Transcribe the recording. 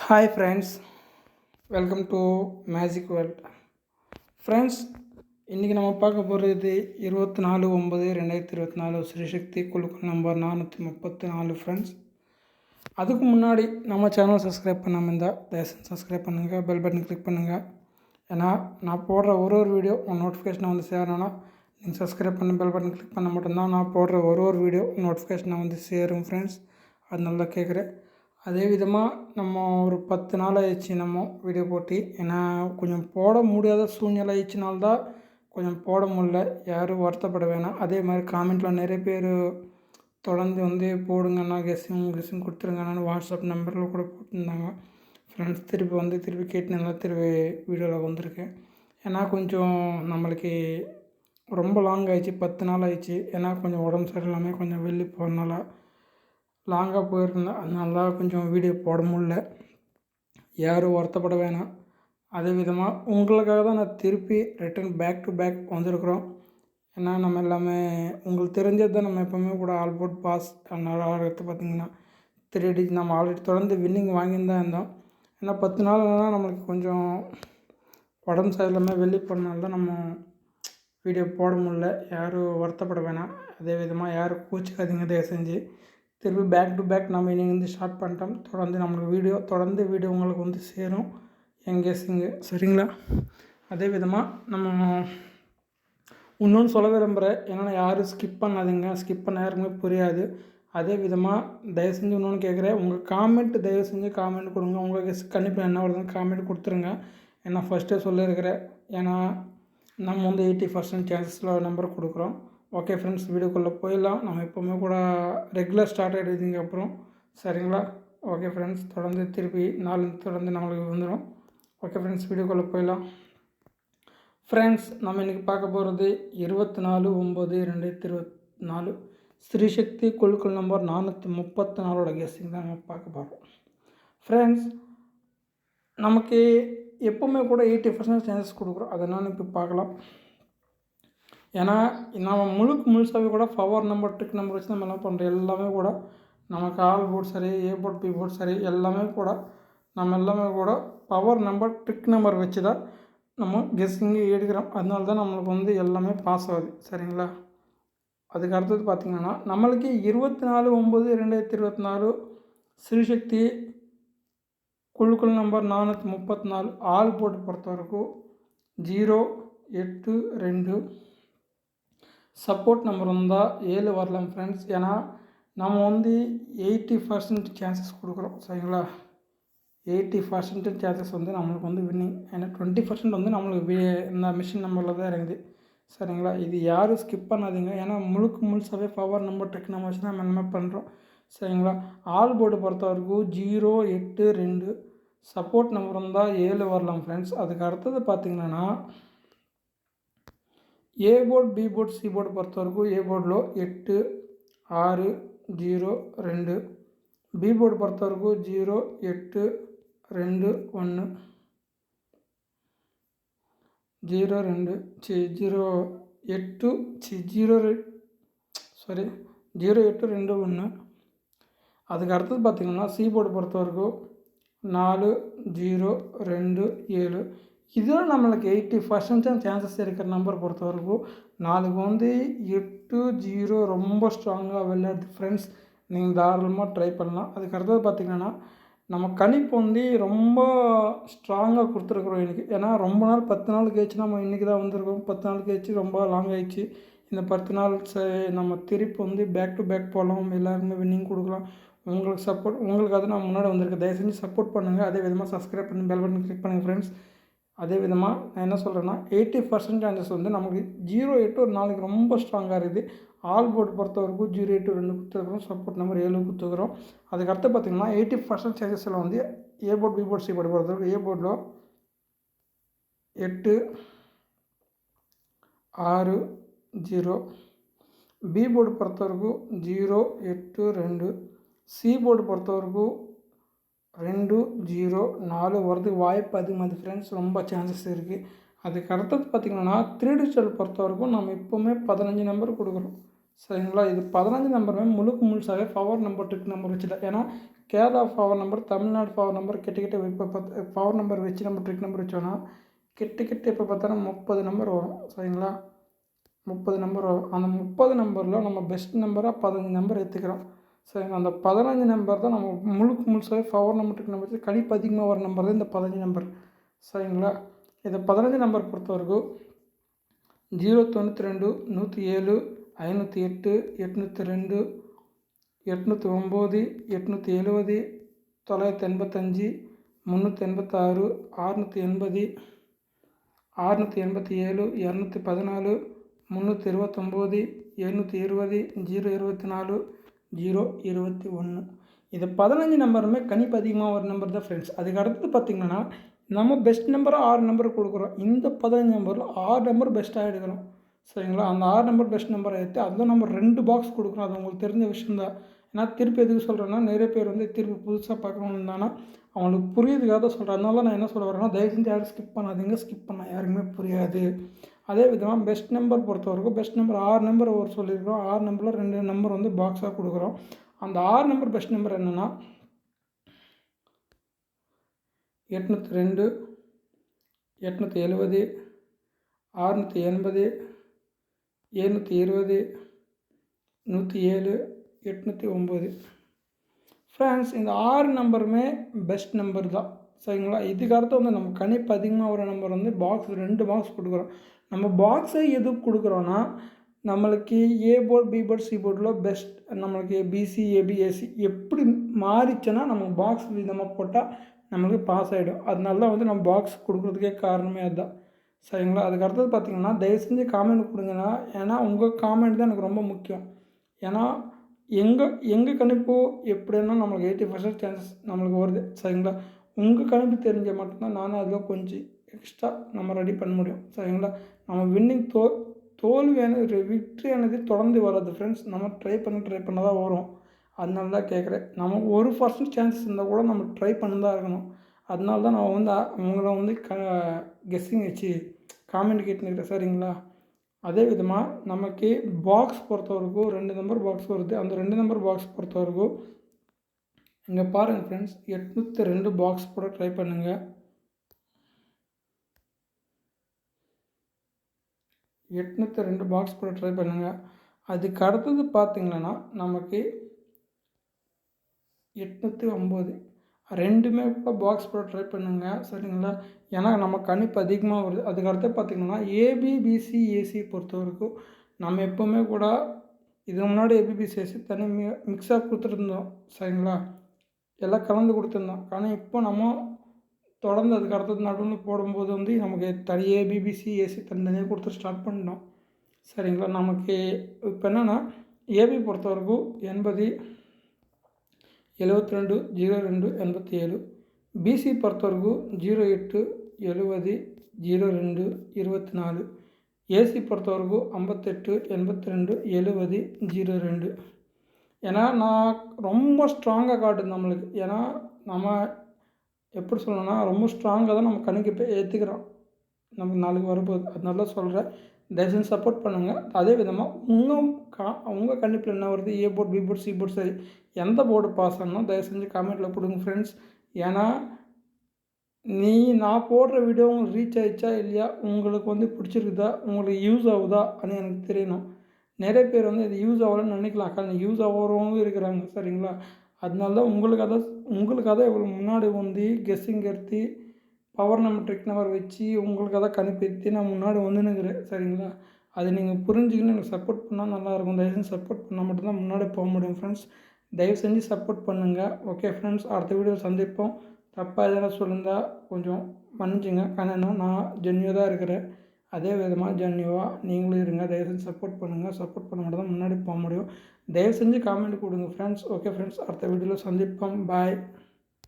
Hi friends welcome to magic world friends இன்றைக்கி நம்ம பார்க்க போகிறது இருபத்தி நாலு ஒம்பது ரெண்டாயிரத்தி இருபத்தி நாலு ஸ்ரீசக்தி குழுக்கள் நம்பர் நானூற்றி முப்பத்தி நாலு ஃப்ரெண்ட்ஸ் அதுக்கு முன்னாடி நம்ம சேனல் சப்ஸ்கிரைப் பண்ணாமல் இருந்தால் தயவுசெய்து சப்ஸ்கிரைப் பண்ணுங்கள் பெல் பட்டன் கிளிக் பண்ணுங்கள் ஏன்னா நான் போடுற ஒரு ஒரு வீடியோ உங்கள் நோட்டிஃபிகேஷனை வந்து சேரணும்னா நீங்கள் சப்ஸ்கிரைப் பண்ண பெல் பட்டன் கிளிக் பண்ண மட்டும்தான் நான் போடுற ஒரு ஒரு வீடியோ நோட்டிஃபிகேஷனை வந்து சேரும் ஃப்ரெண்ட்ஸ் அது தான் கேட்குறேன் அதே விதமாக நம்ம ஒரு பத்து நாள் ஆயிடுச்சு நம்ம வீடியோ போட்டு. ஏன்னா கொஞ்சம் போட முடியாத சூழ்நிலை ஆயிடுச்சுனால்தான் கொஞ்சம் போட முடில யாரும் வருத்தப்பட வேணாம். அதே மாதிரி காமெண்ட்டில் நிறைய பேர் தொடர்ந்து வந்து போடுங்கண்ணா கெஸ்ஸும் கெஸ்ஸும் கொடுத்துருங்கண்ணான்னு வாட்ஸ்அப் நம்பரில் கூட போட்டிருந்தாங்க. ஃப்ரெண்ட்ஸ் திருப்பி வந்து திருப்பி கேட்டு நல்லா திருப்பி வீடியோவில் வந்திருக்கேன் ஏன்னா கொஞ்சம் நம்மளுக்கு ரொம்ப லாங் ஆயிடுச்சு. பத்து நாள் ஆயிடுச்சு. ஏன்னா கொஞ்சம் உடம்பு சரியில்லாமல் கொஞ்சம் வெளியே போகிறனால லாங்காக போயிருந்தேன். அதனால தான் கொஞ்சம் வீடியோ போட முடில யாரும் வருத்தப்பட வேணாம். அதே விதமாக உங்களுக்காக தான் நான் திருப்பி ரிட்டன் பேக் டு பேக் வந்திருக்குறோம். ஏன்னா நம்ம எல்லாமே உங்களுக்கு தெரிஞ்சது தான் நம்ம எப்போவுமே கூட ஆல்போர்ட் பாஸ் அதனால் ஆகிறது பார்த்திங்கன்னா த்ரீ டி நம்ம ஆல்ரெடி தொடர்ந்து வின்னிங் வாங்கின்னு தான் இருந்தோம். ஏன்னா பத்து நாள்னா நம்மளுக்கு கொஞ்சம் உடம்பு சரியில்லாமல் வெளியே போகிறனால தான் நம்ம வீடியோ போட முடில யாரும் வருத்தப்பட வேணாம். அதே விதமாக யாரும் கூச்சிக்காதீங்க தயவு செஞ்சு. திருப்பி பேக் டு பேக் நம்ம இன்றைக்கி ஸ்டார்ட் பண்ணிட்டோம். தொடர்ந்து நம்மளுக்கு வீடியோ தொடர்ந்து வீடியோ உங்களுக்கு வந்து சேரும். எங்கேசிங்க சரிங்களா? அதே விதமாக நம்ம இன்னொன்று சொல்ல விரும்புகிறேன் ஏன்னா யாரும் ஸ்கிப் பண்ணாதீங்க. ஸ்கிப் பண்ண யாருக்குமே புரியாது. அதே விதமாக தயவு செஞ்சு இன்னொன்று கேட்குறேன் உங்கள் காமெண்ட் தயவு செஞ்சு காமெண்ட் கொடுங்க. உங்களுக்கு கண்டிப்பாக என்ன வருதுன்னு காமெண்ட் கொடுத்துருங்க. ஏன்னா ஃபஸ்ட்டே சொல்லியிருக்கிறேன் ஏன்னா நம்ம வந்து எயிட்டி பர்சன்ட் சான்சஸில் நம்பர் கொடுக்குறோம். ஓகே ஃப்ரெண்ட்ஸ் வீடியோக்குள்ளே போயிடலாம். நம்ம எப்போவுமே கூட ரெகுலர் ஸ்டார்ட் ஆகிடுதுங்க அப்புறம் சரிங்களா? ஓகே ஃப்ரெண்ட்ஸ் தொடர்ந்து திருப்பி நாலு தொடர்ந்து நம்மளுக்கு வந்துடும் ஓகே ஃப்ரெண்ட்ஸ் வீடியோக்குள்ளே போயிடலாம். ஃப்ரெண்ட்ஸ் நம்ம இன்றைக்கி பார்க்க போகிறது இருபத்தி நாலு ஒம்பது ரெண்டாயிரத்தி இருபத்தி நாலு ஸ்ரீசக்தி குழுக்கள் நம்பர் நானூற்றி முப்பத்தி நாலோட கெஸ்டிங் தான் நம்ம பார்க்க போகிறோம் ஃப்ரெண்ட்ஸ் நமக்கு எப்போவுமே கூட எயிட்டி பர்சன்ட் சான்சஸ் கொடுக்குறோம். அதை இப்போ பார்க்கலாம். ஏன்னா நம்ம முழுக்க முழுசாகவே கூட பவர் நம்பர் ட்ரிக் நம்பர் வச்சு நம்ம என்ன பண்ணுறோம் எல்லாமே கூட நமக்கு ஆல் போர்ட் சரி ஏ போர்ட் பி போர்ட் சரி எல்லாமே கூட நம்ம எல்லாமே கூட பவர் நம்பர் ட்ரிக் நம்பர் வச்சு தான் நம்ம கெஸ்ஸிங்கு எடுக்கிறோம். அதனால தான் நம்மளுக்கு வந்து எல்லாமே பாஸ் ஆகுது. சரிங்களா? அதுக்கு அடுத்தது பார்த்திங்கன்னா நம்மளுக்கு இருபத்தி நாலு ஒம்பது ரெண்டாயிரத்தி இருபத்தி நாலு ஸ்ரீசக்தி குழுக்கள் நம்பர் நானூற்றி முப்பத்தி நாலு ஆள் போட்டு பொறுத்த வரைக்கும் ஜீரோ எட்டு ரெண்டு சப்போர்ட் நம்பர் வந்தால் ஏழு வரலாம் ஃப்ரெண்ட்ஸ் ஏன்னா நம்ம வந்து எயிட்டி பர்சன்ட் சான்சஸ் கொடுக்குறோம் சரிங்களா? எயிட்டி பர்சன்ட் சான்சஸ் வந்து நம்மளுக்கு வந்து வின்னிங் ஏன்னா டுவெண்ட்டி பர்சன்ட் வந்து நம்மளுக்கு இந்த மிஷின் நம்பரில் தான் இறங்குது சரிங்களா? இது யாரும் ஸ்கிப் பண்ணாதீங்க. ஏன்னா முழுக்க முழுசாகவே பவர் நம்பர் டெக்னாலஜி தான் நம்ம பண்ணுறோம் சரிங்களா? ஆல் போர்டு பொறுத்த வரைக்கும் ஜீரோ எட்டு ரெண்டு சப்போர்ட் நம்பர் இருந்தால் ஏழு வரலாம் ஃப்ரெண்ட்ஸ் அதுக்கு அடுத்தது பார்த்திங்கன்னா A board B board C board பொறுத்த வரைக்கும் ஏ போர்டில் எட்டு ஆறு ஜீரோ ரெண்டு. பி போர்டு பொறுத்த வரைக்கும் ஜீரோ எட்டு ரெண்டு ஒன்று ஜீரோ ரெண்டு. சி ஜீரோ எட்டு சி ஜீரோ ரெ சாரி ஜீரோ எட்டு ரெண்டு ஒன்று அதுக்கு அடுத்தது பார்த்திங்கன்னா சி போர்டு பொறுத்த வரைக்கும் நாலு ஜீரோ ரெண்டு ஏழு. இதில் நம்மளுக்கு எயிட்டி பர்சன்ட் சான்சஸ் இருக்கிற நம்பர் பொறுத்த வரைக்கும் நாளைக்கு வந்து எட்டு ஜீரோ ரொம்ப ஸ்ட்ராங்காக விளையாடுது. ஃப்ரெண்ட்ஸ் நீங்கள் தாராளமாக ட்ரை பண்ணலாம். அதுக்கு அடுத்தது பார்த்திங்கன்னா நம்ம கணிப்பு வந்து ரொம்ப ஸ்ட்ராங்காக கொடுத்துருக்குறோம் எனக்கு ஏன்னா ரொம்ப நாள் பத்து நாள் கழிச்சு நம்ம இன்றைக்கி தான் வந்திருக்கோம். பத்து நாள் கழிச்சு ரொம்ப லாங் ஆகிடுச்சு இந்த பத்து நாள் நம்ம திருப்பி வந்து பேக் டு பேக் போகலாம். எல்லாருக்குமே வின்னிங் கொடுக்கலாம். உங்களுக்கு சப்போர்ட் உங்களுக்கு அதை நான் முன்னாடி வந்திருக்கேன். தயவு செஞ்சு சப்போர்ட் பண்ணுங்கள் அதே விதமாக சப்ஸ்கிரைப் பண்ணி பெல் பட்டன் கிளிக் பண்ணுங்கள் ஃப்ரெண்ட்ஸ் அதே விதமாக நான் என்ன சொல்கிறேன்னா எயிட்டி பர்சன்ட் சான்சஸ் வந்து நமக்கு ஜீரோ எட்டு ஒரு நாளைக்கு ரொம்ப ஸ்ட்ராங்காக இருக்குது. ஆல் போர்டு பொறுத்த வரைக்கும் ஜீரோ எட்டு ரெண்டு கொடுத்துருக்குறோம் சப்போர்ட் நம்பர் ஏழு கொடுத்துருக்குறோம் அதுக்கடுத்து பார்த்திங்கன்னா எயிட்டி பர்சன்ட் சான்சஸில் வந்து A board B board C board பொறுத்தவரைக்கும் ஏ போர்டில் எட்டு ஆறு ஜீரோ பி போர்டு பொறுத்தவரைக்கும் ஜீரோ எட்டு ரெண்டு. சி போர்டு பொறுத்தவரைக்கும் ரெண்டு ஜீரோ நாலு வரதுக்கு வாய்ப்பு அதிகமாக ஃப்ரெண்ட்ஸ் ரொம்ப சான்சஸ் இருக்குது அதுக்கு அடுத்தது பார்த்திங்கன்னா த்ரீ டிஜிட்டல் பொறுத்த வரைக்கும் நம்ம எப்போவுமே பதினஞ்சு நம்பர் கொடுக்குறோம். சரிங்களா? இது பதினஞ்சு நம்பருமே முழுக்க முழுசாகவே பவர் நம்பர் ட்ரிக் நம்பர் வச்சுட்டேன் ஏன்னா Kerala power number Tamil Nadu power number கிட்ட கிட்ட இப்போ பார்த்து பவர் நம்பர் வச்சு நம்ம ட்ரிக் நம்பர் வச்சோன்னா கிட்ட கிட்ட இப்போ பார்த்தோன்னா முப்பது நம்பர் வரும். சரிங்களா? முப்பது நம்பர் வரும். அந்த முப்பது நம்பரில் நம்ம பெஸ்ட் நம்பராக பதினஞ்சு நம்பர் எடுத்துக்கிறோம். சரிங்க அந்த பதினஞ்சு நம்பர் தான் நம்ம முழுக்க முழுசாக பவர் நம்பருக்கு நம்பர் கணிப்பு அதிகமாக வர நம்பர் தான் இந்த பதினஞ்சு நம்பர் சரிங்களா? இதை பதினஞ்சு நம்பர் பொறுத்த வரைக்கும் ஜீரோ தொண்ணூற்றி ரெண்டு நூற்றி ஏழு ஐநூற்றி எட்டு எட்நூற்றி ரெண்டு எட்நூற்றி ஒம்பது எட்நூற்றி எழுபது தொள்ளாயிரத்தி எண்பத்தஞ்சு முந்நூற்றி எண்பத்தாறு ஆறுநூற்றி எண்பது ஆறுநூற்றி எண்பத்தி ஏழு இரநூத்தி பதினாலு முந்நூற்றி இருபத்தொம்போது எழுநூற்றி இருபது ஜீரோ இருபத்தி நாலு ஜீரோ இருபத்தி ஒன்று. இது பதினஞ்சு நம்பருமே கணிப்பு அதிகமாக ஒரு நம்பர் தான் ஃப்ரெண்ட்ஸ் அதுக்கு அடுத்தது பார்த்திங்கன்னா நம்ம பெஸ்ட் நம்பராக ஆறு நம்பர் கொடுக்குறோம். இந்த பதினஞ்சு நம்பரில் ஆறு நம்பர் பெஸ்ட்டாக எடுக்கிறோம். சரிங்களா? அந்த ஆறு நம்பர் பெஸ்ட் நம்பரை எடுத்து அதில் நம்ம ரெண்டு பாக்ஸ் கொடுக்குறோம். அது உங்களுக்கு தெரிஞ்ச விஷயம் தான் ஏன்னா திருப்பி எதுக்கு சொல்கிறேன்னா நிறைய பேர் வந்து திருப்பி புதுசாக பார்க்கணுன்னு இருந்தாங்கன்னா அவங்களுக்கு புரியுதுக்காக தான் சொல்கிறேன் அதனால நான் என்ன சொல்ல வரேன்னா தயவு செஞ்சு யாரும் ஸ்கிப் பண்ணாதீங்க. ஸ்கிப் பண்ணால் யாருக்குமே புரியாது. அதே விதமாக பெஸ்ட் நம்பர் பொறுத்த வரைக்கும் பெஸ்ட் நம்பர் ஆறு நம்பர் ஒரு சொல்லியிருக்கிறோம். ஆறு நம்பரில் ரெண்டு நம்பர் வந்து பாக்ஸாக கொடுக்குறோம். அந்த ஆறு நம்பர் பெஸ்ட் நம்பர் என்னென்னா எட்நூற்றி ரெண்டு எட்நூற்றி எழுபது ஆறுநூற்றி எண்பது எழுநூற்றி இருபது நூற்றி ஏழு எட்நூற்றி ஒம்பது ஃப்ரெண்ட்ஸ் இந்த ஆறு நம்பருமே பெஸ்ட் நம்பர் தான். சரிங்களா? இதுக்கடுத்து வந்து நம்ம கணிப்பு அதிகமாக வர நம்பர் வந்து பாக்ஸ் ரெண்டு பாக்ஸ் கொடுக்குறோம் நம்ம பாக்ஸை எது கொடுக்குறோன்னா நம்மளுக்கு A board B board C போர்டில் பெஸ்ட் நம்மளுக்கு பிசி ஏபிஎஸ்சி எப்படி மாறிச்சுன்னா நம்ம பாக்ஸ் விதமாக போட்டால் நம்மளுக்கு பாஸ் ஆகிடும் அதனால தான் வந்து நம்ம பாக்ஸ் கொடுக்குறதுக்கே காரணமே அதுதான். சரிங்களா? அதுக்கு அடுத்தது பார்த்திங்கன்னா தயவு செஞ்சு காமெண்ட் கொடுங்கன்னா ஏன்னா உங்கள் காமெண்ட் தான் எனக்கு ரொம்ப முக்கியம். ஏன்னா எங்கள் எங்கள் கணிப்பு எப்படின்னா நம்மளுக்கு எயிட்டி பர்சன்ட் சான்சஸ் நம்மளுக்கு வருது. சரிங்களா? உங்கள் கணிப்பு தெரிஞ்சால் மட்டும்தான் நானும் அதில் கொஞ்சம் எக்ஸ்ட்ரா நம்ம ரெடி பண்ண முடியும். சரிங்களா? நம்ம வின்னிங் தோ தோல்வியானது விக்ட்ரியானது தொடர்ந்து வராது ஃப்ரெண்ட்ஸ் நம்ம ட்ரை பண்ணி ட்ரை பண்ண தான் வரும். அதனால தான் கேட்குறேன். நமக்கு ஒரு பர்சன்ட் சான்சஸ் இருந்தால் கூட நம்ம ட்ரை பண்ண தான் இருக்கணும் அதனால தான் நான் வந்து அவங்கள வந்து க கெஸ்ஸிங் வச்சு காமெண்ட் கேட்டுன்னு சரிங்களா? அதே விதமாக நமக்கு பாக்ஸ் பொறுத்த வரைக்கும் ரெண்டு நம்பர் பாக்ஸ் வருது. அந்த ரெண்டு நம்பர் பாக்ஸ் பொறுத்த வரைக்கும் இங்கே பாருங்கள் ஃப்ரெண்ட்ஸ் எட்நூற்றி ரெண்டு பாக்ஸ் கூட ட்ரை பண்ணுங்கள் எட்நூற்றி ரெண்டு பாக்ஸ் கூட ட்ரை பண்ணுங்கள் அதுக்கு அடுத்தது பார்த்திங்கன்னா நமக்கு எட்நூற்றி ஒம்பது ரெண்டுமே கூட பாக்ஸ் போட ட்ரை பண்ணுங்கள் சரிங்களா? ஏன்னா நம்ம கணிப்பு அதிகமாக வருது. அதுக்கடுத்து பார்த்திங்கன்னா ஏபிபிசி ஏசி பொறுத்த வரைக்கும் நம்ம எப்போவுமே கூட இதுக்கு முன்னாடி ஏபிபிசி ஏசி தனி மி மிக்ஸாக கொடுத்துருந்தோம். சரிங்களா? எல்லாம் கலந்து கொடுத்துருந்தோம். ஆனால் இப்போ நம்ம தொடர்ந்து அதுக்கு அடுத்தது நடுவில் போடும்போது வந்து நமக்கு தனி ஏபிபிசி ஏசி தனித்தனியாக கொடுத்து ஸ்டார்ட் பண்ணிட்டோம். சரிங்களா? நமக்கு இப்போ என்னென்னா ஏபி பொறுத்த வரைக்கும் எண்பது எழுபத்தி ரெண்டு ஜீரோ ரெண்டு எண்பத்தி ஏழு பிசி பொறுத்தவரைக்கும் ஜீரோ எட்டு எழுபது ஜீரோ ரெண்டு இருபத்தி நாலு ஏசி பொறுத்தவரைக்கும் ஐம்பத்தெட்டு எண்பத்தி ரெண்டு எழுபது ஜீரோ ரெண்டு. ஏன்னா நான் ரொம்ப ஸ்ட்ராங்காக காட்டுது நம்மளுக்கு. ஏன்னா நம்ம எப்படி சொல்லணும்னா ரொம்ப ஸ்ட்ராங்காக தான் நம்ம கணக்கு ஏற்றுக்கிறோம் நமக்கு நாளைக்கு வரும்போது. அதனால சொல்கிறேன் தயவுசெய்து சப்போர்ட் பண்ணுங்கள் அதே விதமாக உங்கள் கா உங்கள் கண்டிப்பில் என்ன வருது? A board B board C board சரி. எந்த போர்டு பாஸ் ஆகணும்? தயவு செஞ்சு கமெண்ட்டில் கொடுங்க ஃப்ரெண்ட்ஸ் ஏன்னா நீ நான் போடுற வீடியோ உங்களுக்கு ரீச் ஆகிடுச்சா இல்லையா? உங்களுக்கு வந்து பிடிச்சிருக்குதா? உங்களுக்கு யூஸ் ஆகுதா? அப்படின்னு எனக்கு தெரியணும். நிறைய பேர் வந்து இது யூஸ் ஆகலன்னு நினைக்கலாம். காரணம் யூஸ் ஆகிறவங்க இருக்கிறாங்க சரிங்களா? அதனால தான் உங்களுக்கு தான் உங்களுக்காக தான் இவ்வளோ முன்னாடி வந்து கெஸ்ஸிங் எடுத்து பவர் நம்பர் ட்ரிக் நம்பர் வச்சு உங்களுக்கு அதை கணிப்பேற்றி நான் முன்னாடி வந்துனுக்கிறேன் சரிங்களா? அது நீங்கள் புரிஞ்சுக்கணும் எனக்கு சப்போர்ட் பண்ணால் நல்லாயிருக்கும் தயவு செஞ்சு சப்போர்ட் பண்ணால் மட்டும்தான் முன்னாடி போக முடியும் ஃப்ரெண்ட்ஸ் தயவு செஞ்சு சப்போர்ட் பண்ணுங்கள் ஓகே ஃப்ரெண்ட்ஸ் அடுத்த வீடியோ சந்திப்போம். தப்பாக எதனா சொல்லியிருந்தால் கொஞ்சம் மன்னிச்சுங்க. ஆனால் நான் ஜென்யூ தான் இருக்கிறேன். அதே விதமாக ஜென்யூவாக நீங்களும் இருங்க. தயவு செஞ்சு சப்போர்ட் பண்ணுங்கள் சப்போர்ட் பண்ண மட்டும் தான் முன்னாடி போக முடியும். தயவு செஞ்சு காமெண்ட் கொடுங்க ஃப்ரெண்ட்ஸ் ஓகே ஃப்ரெண்ட்ஸ் அடுத்த வீடியோவில் சந்திப்போம். பாய்